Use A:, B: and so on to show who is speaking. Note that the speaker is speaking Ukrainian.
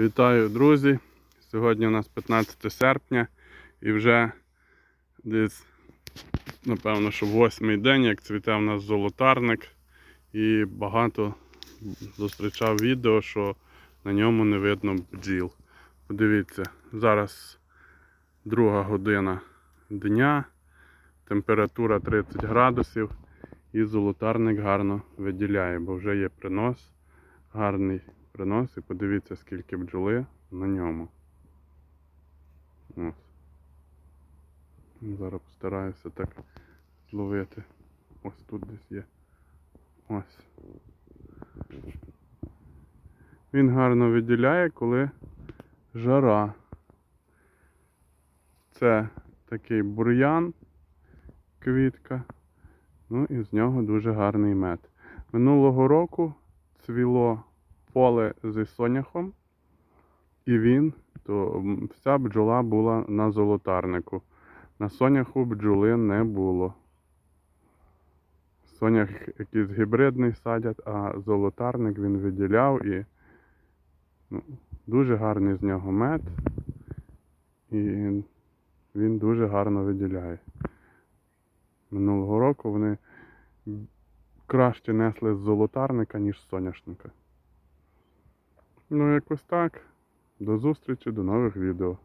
A: Вітаю, друзі! Сьогодні у нас 15 серпня і вже десь, напевно, що восьмий день, як цвіте у нас золотарник. І багато зустрічав відео, що на ньому не видно бджіл. Подивіться, зараз друга година дня, температура 30 градусів і золотарник гарно виділяє, бо вже є принос, гарний принос і подивіться, скільки бджоли на ньому. Ось. Зараз постараюся так зловити. Ось тут десь є. Ось. Він гарно виділяє, коли жара. Це такий бур'ян, квітка. Ну і з нього дуже гарний мед. Минулого року цвіло поле зі соняхом, і він, то вся бджола була на золотарнику. На соняху бджоли не було. Сонях якийсь гібридний садять, а золотарник він виділяв і ну, дуже гарний з нього мед. І він дуже гарно виділяє. Минулого року вони краще несли з золотарника, ніж з соняшника. Ну, якось так. До зустрічі, до нових відео.